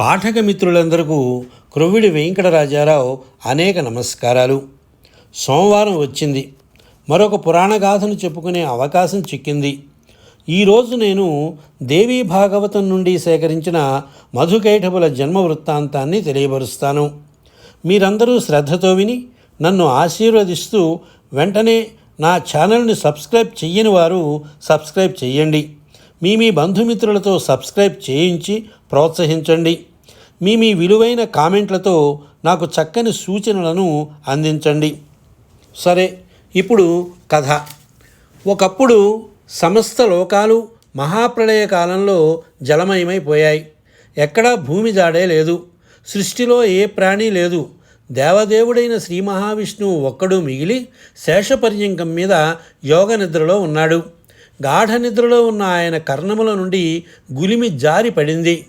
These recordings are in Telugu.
పాఠక మిత్రులందరకు క్రొవ్విడి వెంకటరాజారావు అనేక నమస్కారాలు. సోమవారం వచ్చింది. మరొక పురాణ గాథను చెప్పుకునే అవకాశం చిక్కింది. ఈరోజు నేను దేవీ భాగవతం నుండి సేకరించిన మధుకైఠపుల జన్మ వృత్తాంతాన్ని తెలియపరుస్తాను. మీరందరూ శ్రద్ధతో విని నన్ను ఆశీర్వదిస్తూ వెంటనే నా ఛానల్ని సబ్స్క్రైబ్ చెయ్యని వారు సబ్స్క్రైబ్ చేయండి మీ మీ బంధుమిత్రులతో సబ్స్క్రైబ్ చేయించి ప్రోత్సహించండి. మీ మీ విలువైన కామెంట్లతో నాకు చక్కని సూచనలను అందించండి. సరే ఇప్పుడు కథ. ఒకప్పుడు సమస్త లోకాలు మహాప్రళయ కాలంలో జలమయమైపోయాయి. ఎక్కడా భూమి జాడే లేదు. సృష్టిలో ఏ ప్రాణి లేదు. దేవదేవుడైన శ్రీ మహావిష్ణువు ఒక్కడు మిగిలి శేషపర్యంకం మీద యోగ నిద్రలో ఉన్నాడు. గాఢ నిద్రలో ఉన్న ఆయన కర్ణముల నుండి గులిమి జారి పడింది.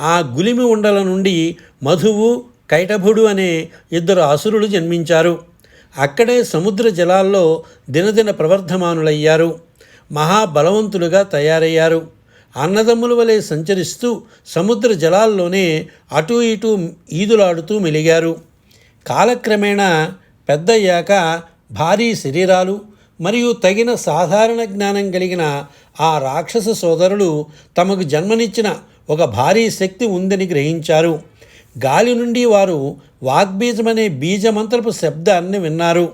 ఆ గులిమి ఉండల నుండి మధువు కైటభుడు అనే ఇద్దరు అసురులు జన్మించారు. అక్కడే సముద్ర జలాల్లో దినదిన ప్రవర్ధమానులయ్యారు. మహాబలవంతులుగా తయారయ్యారు. అన్నదమ్ముల వలె సంచరిస్తూ సముద్ర జలాల్లోనే అటూ ఇటూ ఈదులాడుతూ మెలిగారు. కాలక్రమేణా పెద్దయ్యాక భారీ శరీరాలు మరియు తగిన సాధారణ జ్ఞానం కలిగిన ఆ రాక్షస సోదరులు తమకు జన్మనిచ్చిన ఒక భారీ శక్తి ఉందని గ్రహించారు. గాలి నుండి వారు వాగ్బీజమనే బీజమంత్రపు శబ్దాన్ని విన్నారు.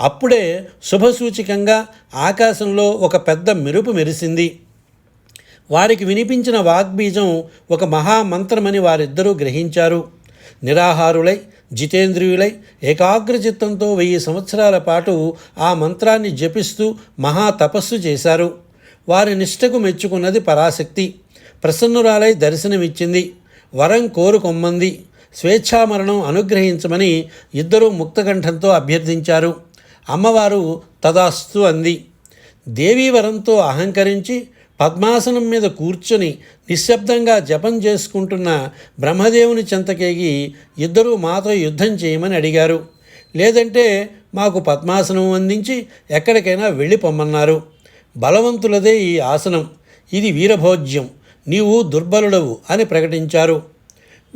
అప్పుడే శుభసూచికంగా ఆకాశంలో ఒక పెద్ద మెరుపు మెరిసింది. వారికి వినిపించిన వాగ్బీజం ఒక మహామంత్రమని వారిద్దరూ గ్రహించారు. నిరాహారులై జితేంద్రియులై ఏకాగ్రచిత్తంతో వెయ్యి సంవత్సరాల పాటు ఆ మంత్రాన్ని జపిస్తూ మహా తపస్సు చేశారు. వారి నిష్టకు మెచ్చుకున్నది పరాశక్తి. ప్రసన్నురాలై దర్శనమిచ్చింది. వరం కోరుకొమ్మంది. స్వేచ్ఛామరణం అనుగ్రహించమని ఇద్దరూ ముక్తకంఠంతో అభ్యర్థించారు. అమ్మవారు తదాస్తు అంది. దేవీవరంతో అహంకరించి పద్మాసనం మీద కూర్చొని నిశ్శబ్దంగా జపం చేసుకుంటున్న బ్రహ్మదేవుని చెంతకేగి ఇద్దరూ మాతో యుద్ధం చేయమని అడిగారు. లేదంటే మాకు పద్మాసనం అందించి ఎక్కడికైనా వెళ్ళి పొమ్మన్నారు. బలవంతులదే ఈ ఆసనం. ఇది వీరభోజ్యం. నీవు దుర్బలుడవు అని ప్రకటించారు.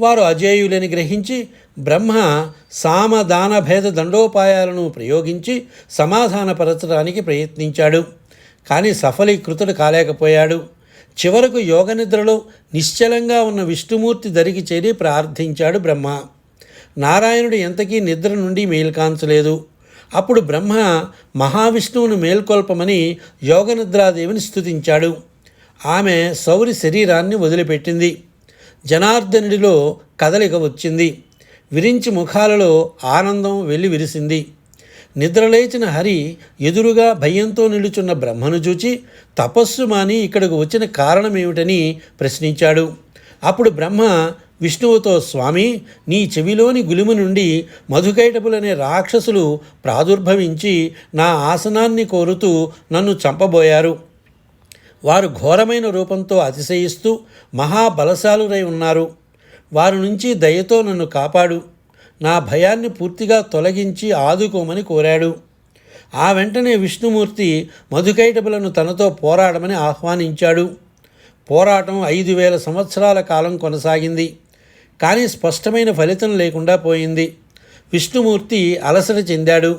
వారు అజేయులని గ్రహించి బ్రహ్మ సామదాన భేద దండోపాయాలను ప్రయోగించి సమాధానపరచడానికి ప్రయత్నించాడు. కానీ సఫలీకృతుడు కాలేకపోయాడు. చివరకు యోగనిద్రలో నిశ్చలంగా ఉన్న విష్ణుమూర్తి దరికి చేరి ప్రార్థించాడు బ్రహ్మ. నారాయణుడు ఎంతకీ నిద్ర నుండి మేల్కాంచలేదు. అప్పుడు బ్రహ్మ మహావిష్ణువును మేల్కొల్పమని యోగనిద్రాదేవిని స్తుతించాడు. ఆమె సౌరి శరీరాన్ని వదిలిపెట్టింది. జనార్దనుడిలో కదలిక వచ్చింది. విరించి ముఖాలలో ఆనందం వెళ్ళి విరిసింది నిద్రలేచిన హరి ఎదురుగా భయంతో నిలుచున్న బ్రహ్మను చూచి తపస్సు మాని ఇక్కడికి వచ్చిన కారణమేమిటని ప్రశ్నించాడు. అప్పుడు బ్రహ్మ విష్ణువుతో స్వామి నీ చెవిలోని గులిము నుండి మధుకైటపులనే రాక్షసులు ప్రాదుర్భవించి నా ఆసనాన్ని కోరుతూ నన్ను చంపబోయారు. వారు ఘోరమైన రూపంతో అతిశయిస్తూ మహాబలశాలురై ఉన్నారు. వారి నుంచి దయతో నన్ను కాపాడు. నా భయాన్ని పూర్తిగా తొలగించి ఆదుకోమని కోరాడు. ఆ వెంటనే విష్ణుమూర్తి మధుకైటపులను తనతో పోరాడమని ఆహ్వానించాడు. పోరాటం ఐదు వేల సంవత్సరాల కాలం కొనసాగింది. కానీ స్పష్టమైన ఫలితం లేకుండా పోయింది. విష్ణుమూర్తి అలసట చెందాడు.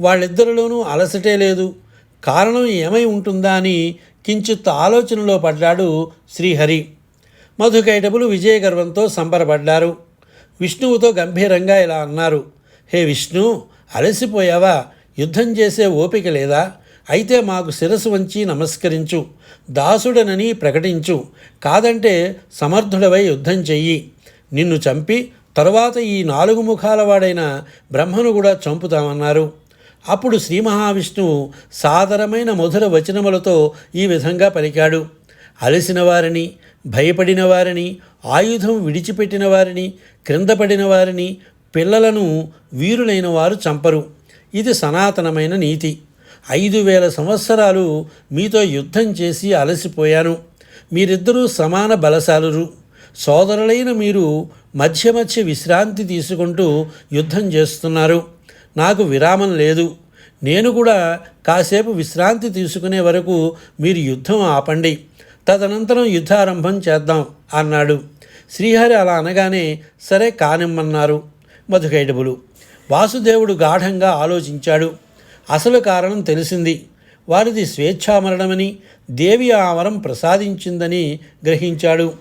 వాళ్ళిద్దరిలోనూ అలసటే లేదు. కారణం ఏమై ఉంటుందా అని కించిత్ ఆలోచనలో పడ్డాడు శ్రీహరి. మధుకైటపులు విజయగర్వంతో సంబరపడ్డారు. విష్ణువుతో గంభీరంగా ఇలా అన్నారు హే విష్ణు అలసిపోయావా? యుద్ధం చేసే ఓపిక లేదా? అయితే మాకు శిరస్సు వంచి నమస్కరించు. దాసుడనని ప్రకటించు. కాదంటే సమర్థుడవై యుద్ధం చెయ్యి. నిన్ను చంపి తరువాత ఈ నాలుగు ముఖాల వాడైన బ్రహ్మను కూడా చంపుతామన్నారు. అప్పుడు శ్రీ మహావిష్ణువు సాదరమైన మధుర వచనములతో ఈ విధంగా పలికాడు. అలసిన వారిని భయపడిన వారిని ఆయుధం విడిచిపెట్టిన వారిని క్రిందపడిన వారిని పిల్లలను వీరులైన వారు చంపరు. ఇది సనాతనమైన నీతి. ఐదు వేల సంవత్సరాలు మీతో యుద్ధం చేసి అలసిపోయాను. మీరిద్దరూ సమాన బలశాలురు. సోదరులైన మీరు మధ్య మధ్య విశ్రాంతి తీసుకుంటూ యుద్ధం చేస్తున్నారు. నాకు విరామం లేదు. నేను కూడా కాసేపు విశ్రాంతి తీసుకునే వరకు మీరు యుద్ధం ఆపండి. తదనంతరం యుద్ధారంభం చేద్దాం అన్నాడు. శ్రీహరి అలా అనగానే సరే కానిమ్మన్నారు మధుకైటబులు. వాసుదేవుడు గాఢంగా ఆలోచించాడు. అసలు కారణం తెలిసింది. వారిది స్వేచ్ఛామరణమని దేవి ఆ వరం ప్రసాదించిందని గ్రహించాడు.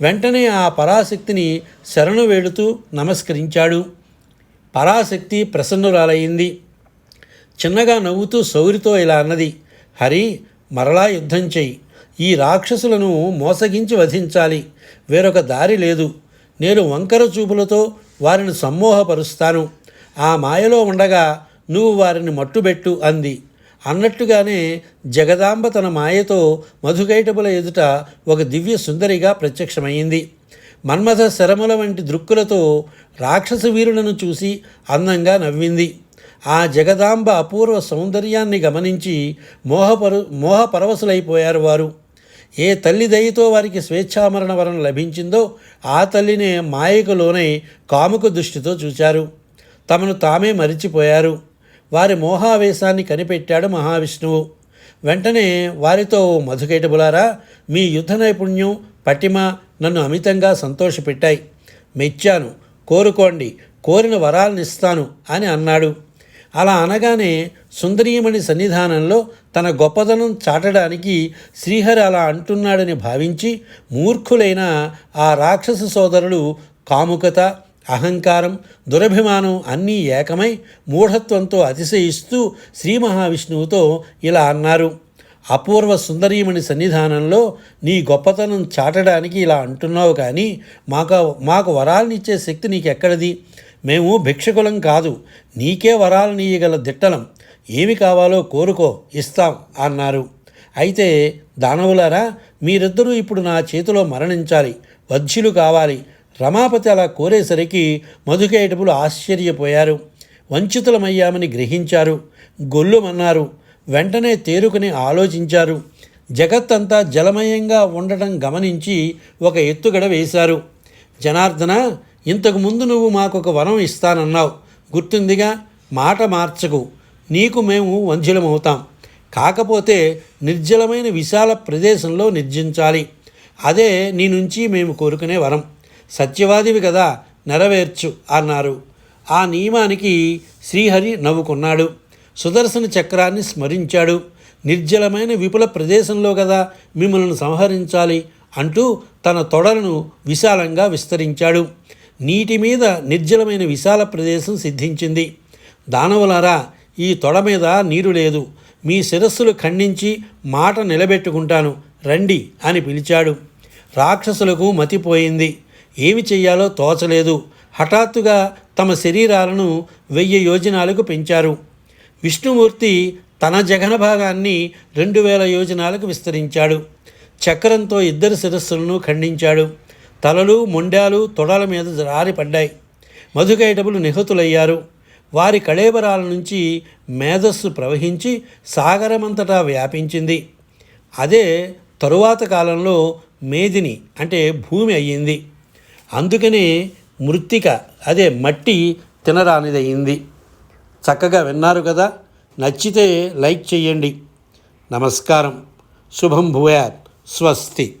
వెంటనే ఆ పరాశక్తిని శరణు వేడుతూ నమస్కరించాడు. పరాశక్తి ప్రసన్నురాలయ్యింది చిన్నగా నవ్వుతూ సౌరితో ఇలా అన్నది హరి మరలా యుద్ధం చెయ్యి. ఈ రాక్షసులను మోసగించి వధించాలి. వేరొక దారి లేదు. నేను వంకర చూపులతో వారిని సమ్మోహపరుస్తాను. ఆ మాయలో ఉండగా నువ్వు వారిని మట్టుబెట్టు అంది. అన్నట్టుగానే జగదాంబ తన మాయతో మధుకైటపుల ఎదుట ఒక దివ్య సుందరిగా ప్రత్యక్షమైంది. మన్మథ శరముల వంటి దృక్కులతో రాక్షస వీరులను చూసి అందంగా నవ్వింది. ఆ జగదాంబ అపూర్వ సౌందర్యాన్ని గమనించి మోహపరు మోహపరవశులైపోయారు వారు. ఏ తల్లి దయతో వారికి స్వేచ్ఛామరణ వరం లభించిందో ఆ తల్లినే మాయకు లోనై కాముక దృష్టితో చూచారు. తమను తామే మరిచిపోయారు. వారి మోహావేశాన్ని కనిపెట్టాడు మహావిష్ణువు. వెంటనే వారితో మధుకేటబులారా మీ యుద్ధ నైపుణ్యం పటిమ నన్ను అమితంగా సంతోషపెట్టాయి. మెచ్చాను. కోరుకోండి. కోరిన వరాలను ఇస్తాను అని అన్నాడు. అలా అనగానే సుందరీమణి సన్నిధానంలో తన గొప్పదనం చాటడానికి శ్రీహరి అలా అంటున్నాడని భావించి మూర్ఖులైన ఆ రాక్షస సోదరులు కాముకత అహంకారం దురభిమానం అన్నీ ఏకమై మూఢత్వంతో అతిశయిస్తూ శ్రీ మహావిష్ణువుతో ఇలా అన్నారు. అపూర్వ సుందరీమణి సన్నిధానంలో నీ గొప్పతనం చాటడానికి ఇలా అంటున్నావు కానీ మాకు మాకు వరాలనిచ్చే శక్తి నీకెక్కడిది? మేము భిక్షకులం కాదు నీకే వరాలు నీయగల దిట్టలం. ఏమి కావాలో కోరుకో ఇస్తాం అన్నారు. అయితే దానవులారా మీరిద్దరూ ఇప్పుడు నా చేతిలో మరణించాలి వధ్యులు కావాలి. రమాపతి అలా కోరేసరికి మధుకేటపులు ఆశ్చర్యపోయారు. వంచితులమయ్యామని గ్రహించారు. గొల్లుమన్నారు. వెంటనే తేరుకుని ఆలోచించారు. జగత్తంతా జలమయంగా ఉండటం గమనించి ఒక ఎత్తుగడ వేశారు. జనార్దన ఇంతకుముందు నువ్వు నువ్వు మాకొక వరం ఇస్తానన్నావు. గుర్తుందిగా? మాట మార్చకు. నీకు మేము వంధ్యులమవుతాం కాకపోతే నిర్జలమైన విశాల ప్రదేశంలో నిర్జించాలి. అదే నీ నుంచి మేము కోరుకునే వరం. సత్యవాదివి కదా నెరవేర్చు అన్నారు. ఆ నియమానికి శ్రీహరి నవ్వుకున్నాడు. సుదర్శన చక్రాన్ని స్మరించాడు. నిర్జలమైన విపుల ప్రదేశంలో కదా మిమ్మల్ని సంహరించాలి అంటూ తన తొడలను విశాలంగా విస్తరించాడు. నీటి మీద నిర్జలమైన విశాల ప్రదేశం సిద్ధించింది. దానవులారా ఈ తొడ మీద నీరు లేదు. మీ శిరస్సులు ఖండించి మాట నిలబెట్టుకుంటాను. రండి అని పిలిచాడు. రాక్షసులకు మతిపోయింది ఏమి చెయ్యాలో తోచలేదు. హఠాత్తుగా తమ శరీరాలను వెయ్యి యోజనాలకు పెంచారు. విష్ణుమూర్తి తన జగన భాగాన్ని రెండు వేల యోజనాలకు విస్తరించాడు. చక్రంతో ఇద్దరు శిరస్సులను ఖండించాడు. తలలు మొండాలు తొడల మీద జారిపడ్డాయి మధుకైటబులు నిహతులయ్యారు. వారి కళేబరాల నుంచి మేధస్సు ప్రవహించి సాగరమంతటా వ్యాపించింది. అదే తరువాత కాలంలో మేదిని అంటే భూమి అయ్యింది. అందుకనే మృత్తిక అదే మట్టి తినరానిదయ్యింది. చక్కగా విన్నారు కదా? నచ్చితే లైక్ చేయండి నమస్కారం. శుభం భూయాత్. స్వస్తి.